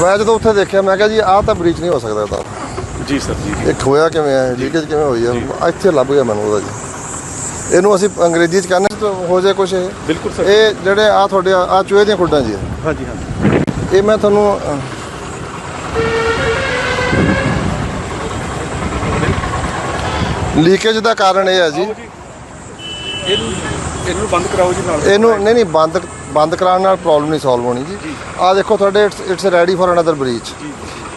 ਮੈਂ ਜਦੋਂ ਉੱਥੇ ਦੇਖਿਆ ਮੈਂ ਕਿਹਾ ਜੀ ਆਹ ਤਾਂ ਬ੍ਰੀਚ ਨਹੀਂ ਹੋ ਸਕਦਾ ਤਾਂ। ਜੀ ਸਰ ਜੀ। ਇਹ ਹੋਇਆ ਕਿਵੇਂ ਹੈ? ਲੀਕੇਜ ਕਿਵੇਂ ਹੋਈ ਹੈ? ਇੱਥੇ ਲੱਭ ਗਿਆ ਮੈਨੂੰ ਉਹਦਾ ਜੀ। ਇਹਨੂੰ ਅਸੀਂ ਅੰਗਰੇਜ਼ੀ ਚ ਕਹਿੰਦੇ ਤਾਂ ਹੋ ਜਾਏ ਕੁਛ ਇਹ। ਬਿਲਕੁਲ ਸਰ। ਇਹ ਜਿਹੜੇ ਆ ਤੁਹਾਡੇ ਆ ਚੂਹੇ ਦੀਆਂ ਖੁੱਡਾਂ ਜੀ। ਹਾਂਜੀ ਹਾਂਜੀ। ਇਹ ਮੈਂ ਤੁਹਾਨੂੰ ਲੀਕੇਜ ਦਾ ਕਾਰਨ ਇਹ ਹੈ ਜੀ। ਇਹਨੂੰ ਇਹਨੂੰ ਬੰਦ ਕਰਾਓ ਜੀ ਨਾਲ। ਇਹਨੂੰ ਨਹੀਂ ਨਹੀਂ ਬੰਦ ਬੰਦ ਕਰਾਉਣ ਨਾਲ ਪ੍ਰੋਬਲਮ ਨਹੀਂ ਸੋਲਵ ਹੋਣੀ ਜੀ। ਆ ਦੇਖੋ ਤੁਹਾਡੇ it's ready for another breach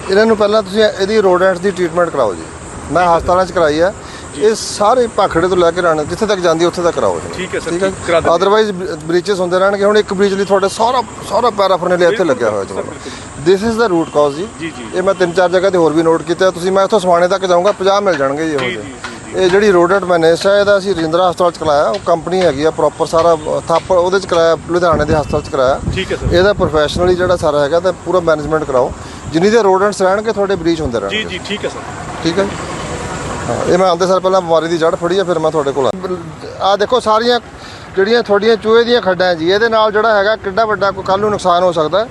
ਇਹਨਾਂ ਨੂੰ ਪਹਿਲਾਂ ਤੁਸੀਂ ਇਹਦੀ ਰੋਡੈਂਟਸ ਦੀ ਟ੍ਰੀਟਮੈਂਟ ਕਰਾਓ ਜੀ। ਮੈਂ ਹਸਪਤਾਲਾਂ 'ਚ ਕਰਾਈ ਆ। ਇਹ ਸਾਰੇ ਭਾਖੜੇ ਤੋਂ ਲੈ ਕੇ ਰਾਣੇ ਜਿੱਥੇ ਤੱਕ ਜਾਂਦੀ ਉੱਥੇ ਤੱਕ ਕਰਾਓ ਜੀ। ਠੀਕ ਹੈ sir, ਠੀਕ ਹੈ। ਅਦਰਵਾਈਜ਼ ਬ੍ਰੀਚਸ ਹੁੰਦੇ ਰਹਿਣਗੇ। ਹੁਣ ਇੱਕ ਬ੍ਰੀਚ ਲਈ ਤੁਹਾਡੇ ਸਾਰਾ ਸਾਰਾ ਪੈਰਾਫਰਨੇਲੀ ਇੱਥੇ ਲੱਗਿਆ ਹੋਇਆ ਜੀ। This is the root cause ਜੀ। ਇਹ ਮੈਂ ਤਿੰਨ ਚਾਰ ਜਗ੍ਹਾ ਤੇ ਹੋਰ ਵੀ ਨੋਟ ਕੀਤਾ ਤੁਸੀਂ ਮੈਂ ਇੱਥੋਂ ਸਵਾਣੇ ਤੱਕ ਜਾਊਂਗਾ। 50 ਮਿਲ ਜਾਣਗੇ ਜੀ ਇਹੋ ਜੀ, ਇਹ ਜਿਹੜੀ ਰੋਡੈਂਟ ਮੈਨੇਜ ਹੈ ਇਹਦਾ ਅਸੀਂ ਰਿੰਦਰਾ ਹਸਪਤਾਲ ਚ ਕਰਾਇਆ ਉਹ ਕੰਪਨੀ ਹੈਗੀ ਆ ਪ੍ਰੋਪਰ ਸਾਰਾ ਥਾਪ ਉਹਦੇ ਚ ਕਰਾਇਆ ਲੁਧਿਆਣੇ ਦੇ ਹਸਪਤਾਲ ਚ ਕਰਾਇਆ। ਠੀਕ ਹੈ ਸਰ। ਇਹਦਾ ਪ੍ਰੋਫੈਸ਼ਨਲੀ ਜਿਹੜਾ ਸਾਰਾ ਹੈਗਾ ਤਾਂ ਪੂਰਾ ਮੈਨੇਜਮੈਂਟ ਕਰਾਓ। ਜਿੰਨੀ ਦੇ ਰੋਡੈਂਟਸ ਰਹਿਣਗੇ ਤੁਹਾਡੇ ਬ੍ਰੀਚ ਹੁੰਦੇ ਜੀ ਰਹਿਣਗੇ। ਜੀ ਠੀਕ ਹੈ ਸਰ। ਠੀਕ ਹੈ ਜੀ? ਹਾਂ ਇਹ ਮੈਂ ਆਉਂਦੇ ਸਰ ਪਹਿਲਾਂ ਬਿਮਾਰੀ ਦੀ ਜੜ ਫੜੀ ਆ ਫਿਰ ਮੈਂ ਤੁਹਾਡੇ ਕੋਲ ਆ ਦੇਖੋ ਸਾਰੀਆਂ ਜਿਹੜੀਆਂ ਤੁਹਾਡੀਆਂ ਚੂਹੇ ਦੀਆਂ ਖੱਡਾਂ ਜੀ ਇਹਦੇ ਨਾਲ ਜਿਹੜਾ ਹੈਗਾ ਕਿੱਡਾ ਵੱਡਾ ਕੋਈ ਕੱਲ ਨੂੰ ਨੁਕਸਾਨ ਹੋ ਸਕਦਾ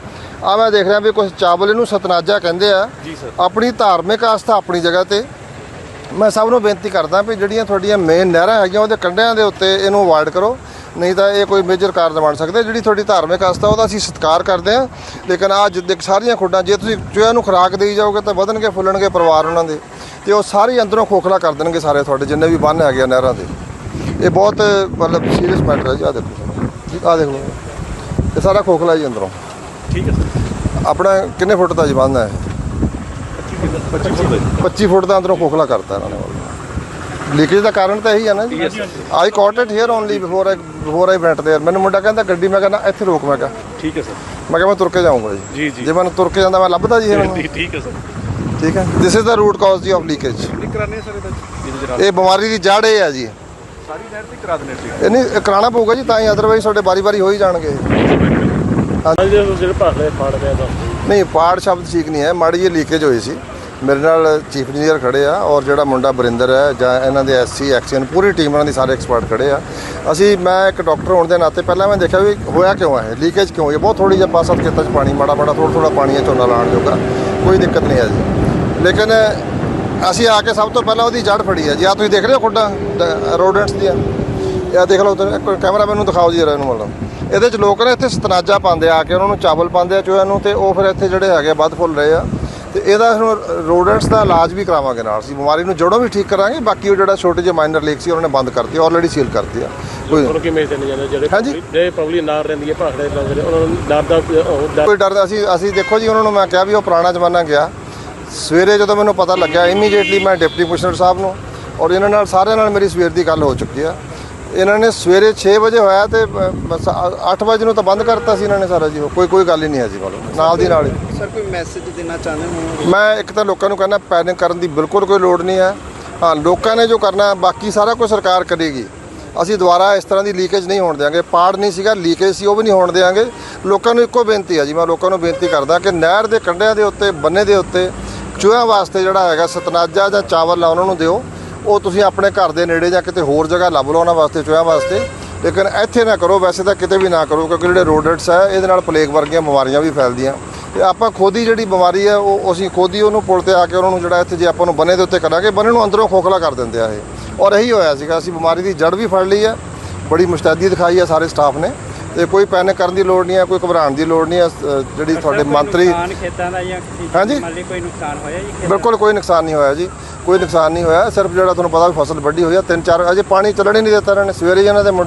ਆ ਮੈਂ ਦੇਖ ਰਿਹਾ ਵੀ ਕੁਝ ਚਾਵਲ ਇਹਨੂੰ ਸਤਨਾਜਾ ਕਹਿੰਦੇ ਆ। ਜੀ ਸਰ। ਆਪਣੀ ਧਾਰਮਿਕ ਆਸਥਾ ਆਪਣੀ ਜਗ੍ਹਾ ਤੇ ਮੈਂ ਸਭ ਨੂੰ ਬੇਨਤੀ ਕਰਦਾ ਵੀ ਜਿਹੜੀਆਂ ਤੁਹਾਡੀਆਂ ਮੇਨ ਨਹਿਰਾਂ ਹੈਗੀਆਂ ਉਹਦੇ ਕੰਢਿਆਂ ਦੇ ਉੱਤੇ ਇਹਨੂੰ ਅਵਾਇਡ ਕਰੋ। ਨਹੀਂ ਤਾਂ ਇਹ ਕੋਈ ਮੇਜਰ ਕਾਰਨ ਬਣ ਸਕਦਾ। ਜਿਹੜੀ ਤੁਹਾਡੀ ਧਾਰਮਿਕ ਆਸਥਾ ਉਹਦਾ ਅਸੀਂ ਸਤਿਕਾਰ ਕਰਦੇ ਹਾਂ। ਲੇਕਿਨ ਆ ਜਿੱਦੇ ਸਾਰੀਆਂ ਖੁੱਡਾਂ ਜੇ ਤੁਸੀਂ ਚੂਹਿਆਂ ਨੂੰ ਖੁਰਾਕ ਦੇਈ ਜਾਓਗੇ ਤਾਂ ਵਧਣਗੇ ਫੁੱਲਣਗੇ ਪਰਿਵਾਰ ਉਹਨਾਂ ਦੇ। ਤੇ ਉਹ ਸਾਰੇ ਅੰਦਰੋਂ ਖੋਖਲਾ ਕਰ ਦੇਣਗੇ ਸਾਰੇ ਤੁਹਾਡੇ ਜਿੰਨੇ ਵੀ ਬੰਨ ਹੈਗੇ ਆ ਨਹਿਰਾਂ ਦੇ। ਇਹ ਬਹੁਤ ਮਤਲਬ ਸੀਰੀਅਸ ਮੈਟਰ ਹੈ ਜੀ ਆ ਦੇਖੋ। ਆ ਦੇਖ। ਲਓ ਇਹ ਸਾਰਾ ਖੋਖਲਾ ਜੀ ਅੰਦਰੋਂ। ਠੀਕ ਹੈ ਸਰ। ਆਪਣਾ ਕਿੰਨੇ ਫੁੱਟ ਦਾ ਜੀ ਬੰਨ ਹੈ 25 ਫੁੱਟ ਦਾ। ਅੰਦਰੋਂ ਖੋਖਲਾ ਕਰਤਾ ਇਹਨਾਂ ਨੇ। ਲੀਕੇਜ ਦਾ ਕਾਰਨ ਤਾਂ ਇਹੀ ਆ ਨਾ ਜੀ। I cut it here only before I before I went there ਮੈਨੂੰ ਮੁੰਡਾ ਕਹਿੰਦਾ ਗੱਡੀ ਮੈਂ ਕਹਿੰਦਾ ਇੱਥੇ ਰੋਕ ਮੈਂ ਕਹਿੰਦਾ ਠੀਕ ਹੈ ਸਰ। ਮੈਂ ਕਿਹਾ ਮੈਂ ਤੁਰ ਕੇ ਜਾਊਂਗਾ ਜੀ। ਜੇ ਮੈਂ ਤੁਰ ਕੇ ਜਾਂਦਾ ਮੈਂ ਲੱਭਦਾ ਜੀ ਇਹ ਠੀਕ ਹੈ ਸਰ। ਠੀਕ ਹੈ। This is the root cause ਜੀ ਆਫ ਲੀਕੇਜ ਇਹ ਬਿਮਾਰੀ ਦੀ ਜੜ ਇਹ ਜੀ। ਸਾਰੀ ਨਹਿਰ ਤੇ ਕਰਾ ਦਨੇ ਸੀ ਨਹੀਂ ਕਰਾਣਾ ਪਊਗਾ ਜੀ ਤਾਂ ਹੀ ਅਦਰਵਾਈਜ਼ ਤੁਹਾਡੇ ਬਾਰੀ-ਬਾਰੀ ਹੋ ਹੀ ਜਾਣਗੇ। ਨਹੀਂ ਪਾੜ ਸ਼ਬਦ ਠੀਕ ਨਹੀਂ ਹੈ। ਮਾੜੀ ਜੀ ਲੀਕੇਜ ਹੋਈ ਸੀ। ਮੇਰੇ ਨਾਲ ਚੀਫ ਇੰਜੀਨੀਅਰ ਖੜੇ ਆ ਔਰ ਜਿਹੜਾ ਮੁੰਡਾ ਬਰਿੰਦਰ ਹੈ ਜਾਂ ਇਹਨਾਂ ਦੇ ਐਸਸੀ ਐਕਸੀਅਨ ਪੂਰੀ ਟੀਮ ਉਹਨਾਂ ਦੀ ਸਾਰੇ ਐਕਸਪਰਟ ਖੜੇ ਆ। ਅਸੀਂ, ਮੈਂ ਇੱਕ ਡਾਕਟਰ ਹੋਣ ਦੇ ਨਾਤੇ ਪਹਿਲਾਂ ਮੈਂ ਦੇਖਿਆ ਵੀ ਹੋਇਆ ਕਿਉਂ ਹੈ ਲੀਕੇਜ ਕਿਉਂ? ਹੈ ਬਹੁਤ ਥੋੜੀ ਜਿਹਾ ਪਾਸਾ ਖੇਤਾਂ 'ਚ ਪਾਣੀ, ਮਾੜਾ ਮਾੜਾ ਥੋੜਾ ਥੋੜਾ ਪਾਣੀ ਹੈ ਝੋਨਾ ਲਾਉਣ ਜੋਗਾ। ਕੋਈ ਦਿੱਕਤ ਨਹੀਂ ਹੈ ਜੀ। ਲੇਕਿਨ ਅਸੀਂ ਆ ਕੇ ਸਭ ਤੋਂ ਪਹਿਲਾਂ ਉਹਦੀ ਜੜ ਫੜੀ ਹੈ ਜੀ। ਆ ਤੁਸੀਂ ਦੇਖ ਰਹੇ ਹੋ ਖੁੱਡਾਂ ਰੋਡੈਂਟਸ ਦੀਆਂ। ਇਹ ਦੇਖ ਲਓ ਉੱਧਰ ਕੈਮਰਾਮੈਨ ਨੂੰ ਦਿਖਾਓ ਜੀ ਜਰਾ ਇਹਨੂੰ ਮਤਲਬ। ਇਹਦੇ 'ਚ ਲੋਕ ਨੇ ਇੱਥੇ ਸਤਨਾਜਾ ਪਾਉਂਦੇ ਆ ਕੇ, ਉਹਨਾਂ ਨੂੰ ਚਾਵਲ ਪਾਉਂਦੇ ਆ ਚੋਹਾਂ ਨੂੰ ਤੇ ਉਹ ਫਿਰ ਇੱਥੇ ਜਿਹੜੇ ਹੈਗੇ ਆ ਵੱਧ ਫੁੱਲ ਰਹੇ ਆ। ਤੇ ਇਹਦਾ ਹੁਣ ਰੋਡੈਂਟਸ ਦਾ ਇਲਾਜ ਵੀ ਕਰਾਵਾਂਗੇ ਨਾਲ। ਅਸੀਂ ਬਿਮਾਰੀ ਨੂੰ ਜੜੋਂ ਵੀ ਠੀਕ ਕਰਾਂਗੇ ਬਾਕੀ ਉਹ ਜਿਹੜਾ ਛੋਟੇ ਜਿਹੇ ਮਾਈਨਰ ਲੀਕ ਸੀ ਉਹਨਾਂ ਨੇ ਬੰਦ ਕਰਤੀ ਆਲਰੇਡੀ ਸੀਲ ਕਰਤੀ ਆ। ਕੋਈ ਉਹਨੂੰ ਕਿਵੇਂ ਦੇਣੇ ਜਾਂਦੇ ਜਿਹੜੇ ਹਾਂਜੀ। public- ਜਿਹੜੇ ਪਬਲਿਕ ਨਾਲ ਰਹਿੰਦੀ ਹੈ ਭਾਖੜੇ ਲੋਕ ਜਿਹੜੇ ਉਹਨਾਂ ਨੂੰ ਡਰ ਦਾ ਉਹ ਡਰ ਕੋਈ ਡਰਦਾ ਅਸੀਂ ਅਸੀਂ ਦੇਖੋ ਜੀ ਉਹਨਾਂ ਨੂੰ ਮੈਂ ਕਿਹਾ ਵੀ ਉਹ ਪੁਰਾਣਾ ਜ਼ਮਾਨਾ ਗਿਆ। ਸਵੇਰੇ ਜਦੋਂ ਮੈਨੂੰ ਪਤਾ ਲੱਗਿਆ ਇਮੀਡੀਏਟਲੀ ਮੈਂ ਡਿਪਟੀ ਕਮਿਸ਼ਨਰ ਸਾਹਿਬ ਨੂੰ ਔਰ ਇਹਨਾਂ ਨਾਲ ਸਾਰਿਆਂ ਨਾਲ ਮੇਰੀ ਸਵੇਰ ਦੀ ਗੱਲ ਹੋ ਚੁੱਕੀ ਆ। ਇਹਨਾਂ ਨੇ ਸਵੇਰੇ 6 ਵਜੇ ਹੋਇਆ ਤੇ ਬਸ 8 ਵਜੇ ਨੂੰ ਤਾਂ ਬੰਦ ਕਰਤਾ ਸੀ ਇਹਨਾਂ ਨੇ ਸਾਰਾ ਜੀ ਉਹ ਕੋਈ ਕੋਈ ਗੱਲ ਹੀ ਨਹੀਂ ਹੈ ਜੀ ਮਤਲਬ ਨਾਲ ਦੀ ਨਾਲ ਹੀ। ਸਰ ਕੋਈ ਮੈਸੇਜ ਦੇਣਾ ਚਾਹੁੰਦੇ ਹੋ? ਮੈਂ ਇੱਕ ਤਾਂ ਲੋਕਾਂ ਨੂੰ ਕਹਿੰਦਾ ਪੈਨਿਕ ਕਰਨ ਦੀ ਬਿਲਕੁਲ ਕੋਈ ਲੋੜ ਨਹੀਂ ਹੈ। ਹਾਂ ਲੋਕਾਂ ਨੇ ਜੋ ਕਰਨਾ ਬਾਕੀ ਸਾਰਾ ਕੁਝ ਸਰਕਾਰ ਕਰੇਗੀ। ਅਸੀਂ ਦੁਬਾਰਾ ਇਸ ਤਰ੍ਹਾਂ ਦੀ ਲੀਕੇਜ ਨਹੀਂ ਹੋਣ ਦੇਵਾਂਗੇ ਪਾੜ ਨਹੀਂ ਸੀਗਾ ਲੀਕੇਜ ਸੀ ਉਹ ਵੀ ਨਹੀਂ ਹੋਣ ਦੇਵਾਂਗੇ ਲੋਕਾਂ ਨੂੰ ਇੱਕੋ ਬੇਨਤੀ ਹੈ ਜੀ ਮੈਂ ਲੋਕਾਂ ਨੂੰ ਬੇਨਤੀ ਕਰਦਾ ਕਿ ਨਹਿਰ ਦੇ ਕੰਢਿਆਂ ਦੇ ਉੱਤੇ ਬੰਨੇ ਦੇ ਉੱਤੇ ਚੂਹਿਆਂ ਵਾਸਤੇ ਜਿਹੜਾ ਹੈਗਾ ਸਤਨਾਜਾ ਜਾਂ ਚਾਵਲ ਆ ਉਹਨਾਂ ਨੂੰ ਦਿਓ। ਉਹ ਤੁਸੀਂ ਆਪਣੇ ਘਰ ਦੇ ਨੇੜੇ ਜਾਂ ਕਿਤੇ ਹੋਰ ਜਗ੍ਹਾ ਲੱਭ ਲਓ ਉਹਨਾਂ ਵਾਸਤੇ ਚੂਹਿਆਂ ਵਾਸਤੇ। ਲੇਕਿਨ ਇੱਥੇ ਨਾ ਕਰੋ ਵੈਸੇ ਤਾਂ ਕਿਤੇ ਵੀ ਨਾ ਕਰੋ ਕਿਉਂਕਿ ਜਿਹੜੇ ਰੋਡੈਂਟਸ ਹੈ ਇਹਦੇ ਨਾਲ ਪਲੇਗ ਵਰਗੀਆਂ ਬਿਮਾਰੀਆਂ ਵੀ ਫੈਲਦੀਆਂ। ਤੇ ਆਪਾਂ ਖੁਦ ਹੀ ਜਿਹੜੀ ਬਿਮਾਰੀ ਹੈ ਉਹ ਅਸੀਂ ਖੁਦ ਹੀ ਉਹਨੂੰ ਪੁਲ ਤੇ ਆ ਕੇ ਉਹਨਾਂ ਨੂੰ ਜਿਹੜਾ ਇੱਥੇ ਜੇ ਆਪਾਂ ਨੂੰ ਬੰਨੇ ਦੇ ਉੱਤੇ ਕਰਾਂਗੇ ਬੰਨੇ ਨੂੰ ਅੰਦਰੋਂ ਖੋਖਲਾ ਕਰ ਦਿੰਦੇ ਆ ਇਹ। ਔਰ ਇਹੀ ਹੋਇਆ ਸੀਗਾ ਅਸੀਂ ਬਿਮਾਰੀ ਦੀ ਜੜ ਵੀ ਫੜ ਲਈ ਹੈ ਬੜੀ ਮੁਸਤੈਦੀ ਦਿਖਾਈ ਹੈ ਸਾਰੇ ਸਟਾਫ ਨੇ। ਤੇ ਕੋਈ ਪੈਨਿਕ ਕਰਨ ਦੀ ਲੋੜ ਨਹੀਂ ਹੈ ਕੋਈ ਘਬਰਾਉਣ ਦੀ ਲੋੜ ਨਹੀਂ ਹੈ ਜਿਹੜੀ ਤੁਹਾਡੇ ਮੰਤਰੀ ਨੁਕਸਾਨ ਖੇਤਾਂ ਦਾ ਜਾਂ ਕਿਸੇ ਹਾਂਜੀ। ਮੰਨ ਲਈ ਕੋਈ ਨੁਕਸਾਨ ਹੋਇਆ ਜੀ ਖੇਤਾਂ ਬਿਲਕੁਲ ਕੋਈ ਨੁਕਸਾਨ ਨਹੀਂ ਹੋਇਆ ਜੀ। ਕੋਈ ਨੁਕਸਾਨ ਨਹੀਂ ਹੋਇਆ, ਸਿਰਫ ਜਿਹੜਾ ਤੁਹਾਨੂੰ ਪਤਾ ਵੀ ਫਸਲ ਵੱਡੀ ਹੋਈ ਆ, ਤਿੰਨ ਚਾਰ ਅਜੇ ਪਾਣੀ ਚੱਲਣ ਹੀ ਨਹੀਂ ਦਿੱਤਾ ਇਹਨਾਂ ਨੇ, ਸਵੇਰੇ ਹੀ ਇਹਨਾਂ ਦੇ ਮੁੰਡੇ